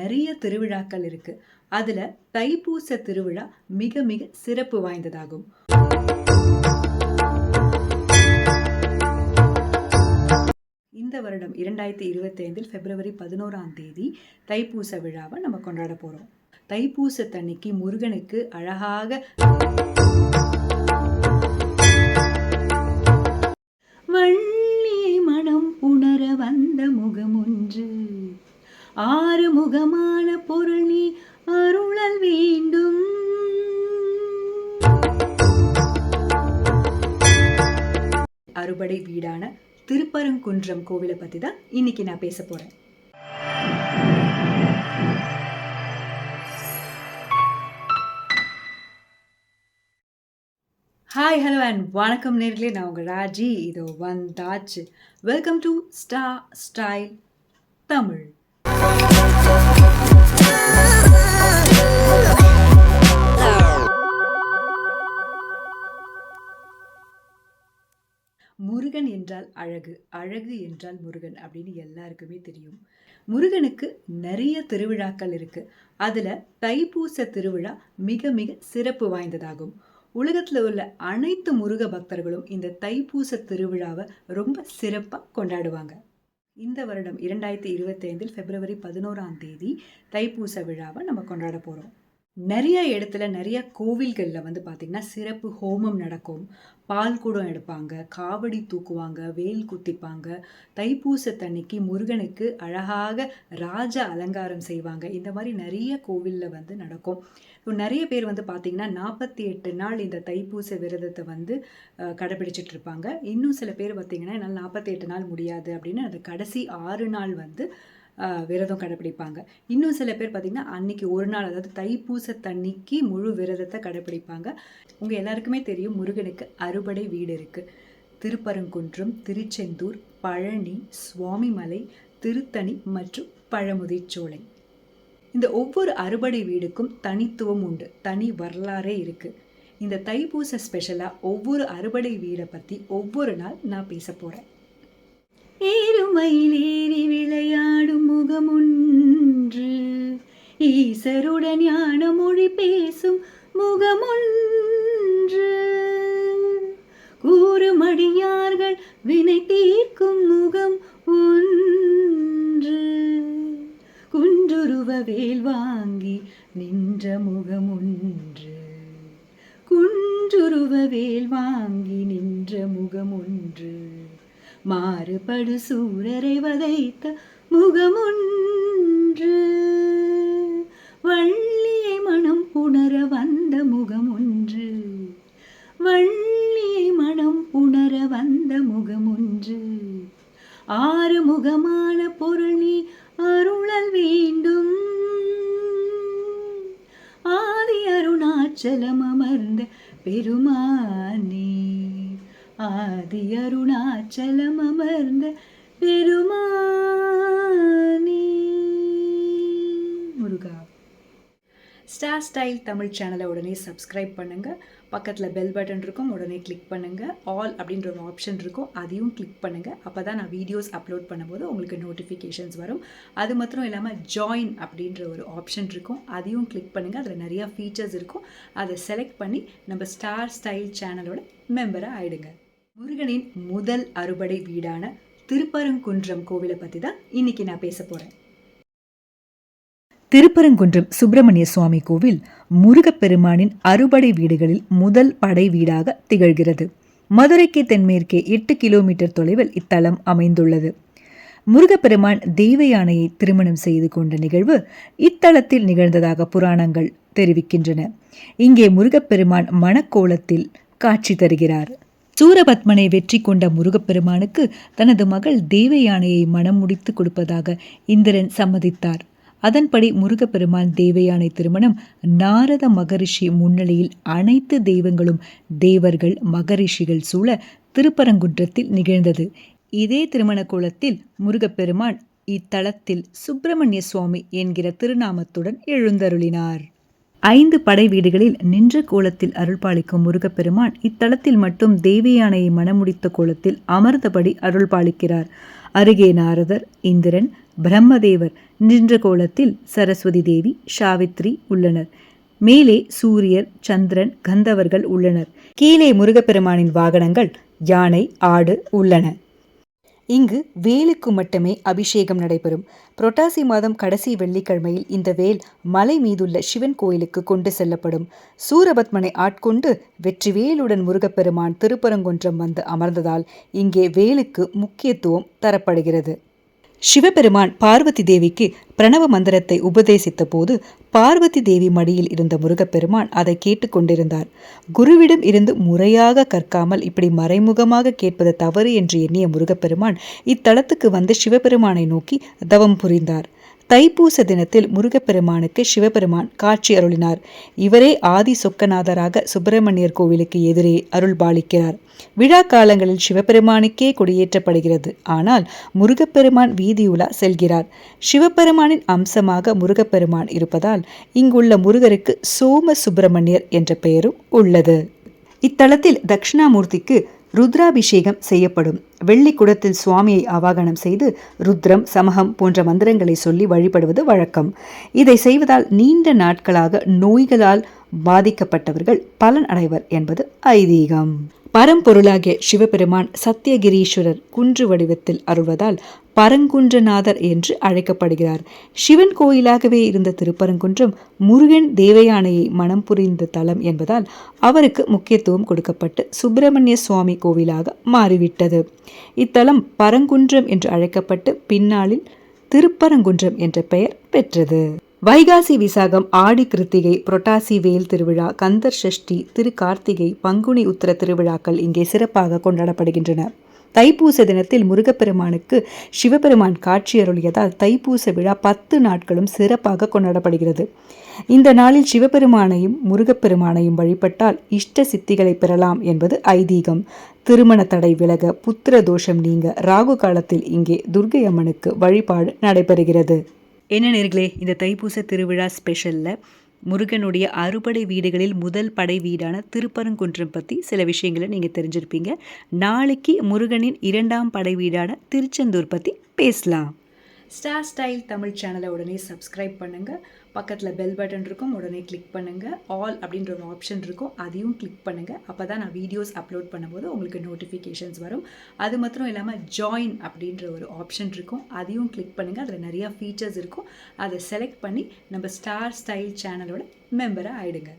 நிறைய திருவிழாக்கள் இருக்கு. அதுல தைப்பூச திருவிழா மிக மிக சிறப்பு வாய்ந்ததாகும். இந்த வருடம் இரண்டாயிரத்தி இருபத்தி ஐந்தில் பிப்ரவரி பதினோராம் தேதி தைப்பூச விழாவை நம்ம கொண்டாட போறோம். தண்ணிக்கு முருகனுக்கு அழகாக வள்ளி மனம் உணர வந்த முகமொன்று. ஆறுமுகமான பொருள் நீ அருளல் வேண்டும். அறுபடை வீடான திருப்பரங்குன்றம் கோவிலை பத்தி தான் இன்னைக்கு நான் பேச போறேன். ஹாய் ஹலோ அண்ட் வணக்கம் நேர்களே. நான் உங்கள் ராஜி. இதோ வந்தாச்சு. வெல்கம் டு ஸ்டா ஸ்டைல் தமிழ் என்றால் அழகு. அழகு என்றால் முருகன் அப்படின்னு எல்லாருக்குமே தெரியும். முருகனுக்கு நிறைய திருவிழாக்கள் இருக்கு. அதுல தைப்பூச திருவிழா மிக மிக சிறப்பு வாய்ந்ததாகும். உலகத்துல உள்ள அனைத்து முருக பக்தர்களும் இந்த தைப்பூச திருவிழாவை ரொம்ப சிறப்பா கொண்டாடுவாங்க. இந்த வருடம் இரண்டாயிரத்தி இருபத்தி ஐந்தில் பிப்ரவரி பதினோராம் தேதி தைப்பூச விழாவை நம்ம கொண்டாட போறோம். நிறைய இடத்துல நிறைய கோவில்களில் வந்து பார்த்திங்கன்னா சிறப்பு ஹோமம் நடக்கும். பால் கூடம் எடுப்பாங்க காவடி தூக்குவாங்க வேல் குத்திப்பாங்க. தைப்பூசத்தன்னைக்கு முருகனுக்கு அழகாக ராஜ அலங்காரம் செய்வாங்க. இந்த மாதிரி நிறைய கோவிலில் வந்து நடக்கும். இப்போ நிறைய பேர் வந்து பார்த்திங்கன்னா நாற்பத்தி எட்டு நாள் இந்த தைப்பூச விரதத்தை வந்து கடைபிடிச்சிட்டு இருப்பாங்க. இன்னும் சில பேர் பார்த்திங்கன்னா என்னால் நாற்பத்தி எட்டு நாள் முடியாது அப்படின்னு அந்த கடைசி ஆறு நாள் வந்து விரதம் கடைப்பிடிப்பாங்க. இன்னும் சில பேர் பார்த்திங்கன்னா அன்னைக்கு ஒரு நாள் அதாவது தைப்பூச தண்ணிக்கு முழு விரதத்தை கடைப்பிடிப்பாங்க. உங்கள் எல்லாருக்குமே தெரியும் முருகனுக்கு அறுபடை வீடு இருக்குது திருப்பரங்குன்றம் திருச்செந்தூர் பழனி சுவாமிமலை திருத்தணி மற்றும் பழமுதிர்ச்சோலை. இந்த ஒவ்வொரு அறுபடை வீடுக்கும் தனித்துவம் உண்டு. தனி வரலாறே இருக்குது இந்த தைப்பூச ஸ்பெஷலாக ஒவ்வொரு அறுபடை வீடை பற்றி ஒவ்வொரு நாள் நான் பேச போகிறேன் ஏறுமயிலேறி விளையாடும் முகமொன்று. ஈசருடன் ஞான மொழி பேசும் முகமொன்று. கூறுமடியார்கள் வினை தீர்க்கும் முகம் ஒன்று. குன்றுருவ வேல் வாங்கி நின்ற முகம் ஒன்று குன்றுருவ வேல் வாங்கி நின்ற முகம் ஒன்று மாறுபடு சூரரை வதைத்த முகமொன்று. வள்ளியை மனம் புணர வந்த முகமொன்று. வள்ளியை மனம் புணர வந்த முகமொன்று. ஆறு முகமான பொருள் நீ அருளல் வேண்டும். ஆதி அருணாச்சலம் அமர்ந்த பெருமானே. ஆதி அருணாச்சலம் அமர்ந்த பெருமானே. முருகா. ஸ்டார் ஸ்டைல் தமிழ் சேனலை உடனே சப்ஸ்கிரைப் பண்ணுங்கள் பக்கத்தில் பெல் பட்டன் இருக்கும் உடனே கிளிக் பண்ணுங்கள் ஆல் அப்படின்ற ஒரு ஆப்ஷன் இருக்கும் அதையும் கிளிக் பண்ணுங்கள் அப்போ தான் நான் வீடியோஸ் அப்லோட் பண்ணும்போது உங்களுக்கு நோட்டிஃபிகேஷன்ஸ் வரும். அது மாத்திரம் இல்லாமல் ஜாயின் அப்படின்ற ஒரு ஆப்ஷன் இருக்கும் அதையும் கிளிக் பண்ணுங்கள் அதில் நிறையா ஃபீச்சர்ஸ் இருக்கும். அதை செலக்ட் பண்ணி நம்ம ஸ்டார் ஸ்டைல் சேனலோட மெம்பராக ஆகிடுங்க முருகனின் முதல் அறுபடை வீடான திருப்பரங்குன்றம் கோவிலை பற்றி தான் இன்னைக்கு நான் பேச போகிறேன் திருப்பரங்குன்றம் சுப்பிரமணிய சுவாமி கோவில் முருகப்பெருமானின் அறுபடை வீடுகளில் முதல் படை வீடாக திகழ்கிறது. மதுரைக்கு தென்மேற்கே எட்டு கிலோமீட்டர் தொலைவில் இத்தலம் அமைந்துள்ளது. முருகப்பெருமான் தெய்வ யானையை திருமணம் செய்து கொண்ட நிகழ்வு இத்தலத்தில் நிகழ்ந்ததாக புராணங்கள் தெரிவிக்கின்றன. இங்கே முருகப்பெருமான் மணக்கோலத்தில் காட்சி தருகிறார். சூரபத்மனை வெற்றி கொண்ட முருகப்பெருமானுக்கு தனது மகள் தேவயானையை மனம் முடித்து கொடுப்பதாக இந்திரன் சம்மதித்தார். அதன்படி முருகப்பெருமான் தேவயானை திருமணம் நாரத மகரிஷி முன்னிலையில் அனைத்து தெய்வங்களும் தேவர்கள் மகரிஷிகள் சூழ திருப்பரங்குன்றத்தில் நிகழ்ந்தது. இதே திருமண கோலத்தில் முருகப்பெருமான் இத்தலத்தில் சுப்பிரமணிய சுவாமி என்கிற திருநாமத்துடன் எழுந்தருளினார். ஐந்து படை வீடுகளில் நின்ற கோலத்தில் அருள்பாலிக்கும் முருகப்பெருமான் இத்தலத்தில் மட்டும் தேவியானையை மனமுடித்த கோலத்தில் அமர்ந்தபடி அருள்பாலிக்கிறார். அருகே நாரதர் இந்திரன் பிரம்மதேவர் நின்ற கோலத்தில் சரஸ்வதி தேவி சாவித்ரி உள்ளனர். மேலே சூரியர் சந்திரன் கந்தவர்கள் உள்ளனர். கீழே முருகப்பெருமானின் வாகனங்கள் யானை ஆடு உள்ளன. இங்கு வேலுக்கு மட்டுமே அபிஷேகம் நடைபெறும். புரட்டாசி மாதம் கடைசி வெள்ளிக்கிழமையில் இந்த வேல் மலை மீதுள்ள சிவன் கோயிலுக்கு கொண்டு செல்லப்படும். சூரபத்மனை ஆட்கொண்டு வெற்றிவேலுடன் முருகப்பெருமான் திருப்பரங்குன்றம் வந்து அமர்ந்ததால் இங்கே வேலுக்கு முக்கியத்துவம் தரப்படுகிறது. சிவபெருமான் பார்வதி தேவிக்கு பிரணவ மந்திரத்தை உபதேசித்த போது பார்வதி தேவி மடியில் இருந்த முருகப்பெருமான் அதை கேட்டுக்கொண்டிருந்தார் குருவிடம் இருந்து முறையாக கற்காமல் இப்படி மறைமுகமாக கேட்பது தவறு என்று எண்ணிய முருகப்பெருமான் இத்தலத்துக்கு வந்து சிவபெருமானை நோக்கி தவம் புரிந்தார். தைப்பூச தினத்தில் முருகப்பெருமானுக்கு சிவபெருமான் காட்சி அருளினார். இவரே ஆதி சொக்கநாதராக சுப்பிரமணியர் கோவிலுக்கு எதிரே அருள் பாலிக்கிறார். விழா காலங்களில் சிவபெருமானுக்கே கொடியேற்றப்படுகிறது. ஆனால் முருகப்பெருமான் வீதியுலா செல்கிறார். சிவபெருமானின் அம்சமாக முருகப்பெருமான் இருப்பதால் இங்குள்ள முருகருக்கு சோம சுப்பிரமணியர் என்ற பெயரும் உள்ளது. இத்தலத்தில் தட்சிணாமூர்த்திக்கு ருத்ராபிஷேகம் செய்யப்படும். வெள்ளி குடத்தில் சுவாமியை ஆவாகனம் செய்து ருத்ரம் சமகம் போன்ற மந்திரங்களை சொல்லி வழிபடுவது வழக்கம். இதை செய்வதால் நீண்ட நாட்களாக நோய்களால் பாதிக்கப்பட்டவர்கள் பலன் அடைவர் என்பது ஐதீகம். பரம்பொருளாகிய சிவபெருமான் சத்தியகிரீஸ்வரர் குன்று வடிவத்தில் அருள்வதால் பரங்குன்றநாதர் என்று அழைக்கப்படுகிறார். சிவன் கோயிலாகவே இருந்த திருப்பரங்குன்றம் முருகன் தேவயானையை மனம் புரிந்த தலம் என்பதால் அவருக்கு முக்கியத்துவம் கொடுக்கப்பட்டு சுப்பிரமணிய சுவாமி கோவிலாக மாறிவிட்டது. இத்தலம் பரங்குன்றம் என்று அழைக்கப்பட்டு பின்னாளில் திருப்பரங்குன்றம் என்ற பெயர் பெற்றது. வைகாசி விசாகம் ஆடி கிருத்திகை புரட்டாசி வேல் திருவிழா கந்தர் சஷ்டி திரு கார்த்திகை பங்குனி உத்தர திருவிழாக்கள் இங்கே சிறப்பாக கொண்டாடப்படுகின்றன. தைப்பூச தினத்தில் முருகப்பெருமானுக்கு சிவபெருமான் காட்சி அருளியதால் தைப்பூச விழா பத்து நாட்களும் சிறப்பாக கொண்டாடப்படுகிறது. இந்த நாளில் சிவபெருமானையும் முருகப்பெருமானையும் வழிபட்டால் இஷ்ட சித்திகளை பெறலாம் என்பது ஐதீகம். திருமண தடை விலக புத்திர தோஷம் நீங்க ராகு காலத்தில் இங்கே துர்கை அம்மனுக்கு வழிபாடு நடைபெறுகிறது. என்ன நேர்களே இந்த தைப்பூச திருவிழா ஸ்பெஷலில் முருகனுடைய அறுபடை வீடுகளில் முதல் படை வீடான திருப்பரங்குன்றம் பற்றி சில விஷயங்களை நீங்கள் தெரிஞ்சிருப்பீங்க. நாளைக்கு முருகனின் இரண்டாம் படை வீடான திருச்செந்தூர் பற்றி பேசலாம். ஸ்டார் ஸ்டைல் தமிழ் சேனலை உடனே சப்ஸ்கிரைப் பண்ணுங்கள் பக்கத்தில் பெல் பட்டன் இருக்கும் உடனே கிளிக் பண்ணுங்கள் ஆல் அப்படின்ற ஒரு ஆப்ஷன் இருக்கும் அதையும் கிளிக் பண்ணுங்கள் அப்போ தான் நான் வீடியோஸ் அப்லோட் பண்ணும்போது உங்களுக்கு நோட்டிஃபிகேஷன்ஸ் வரும். அது மாத்திரம் இல்லாமல் ஜாயின் அப்படின்ற ஒரு ஆப்ஷன் இருக்கும் அதையும் கிளிக் பண்ணுங்கள் அதில் நிறையா ஃபீச்சர்ஸ் இருக்கும். அதை செலக்ட் பண்ணி நம்ம ஸ்டார் ஸ்டைல் சேனலோட மெம்பராக ஆயிடுங்க.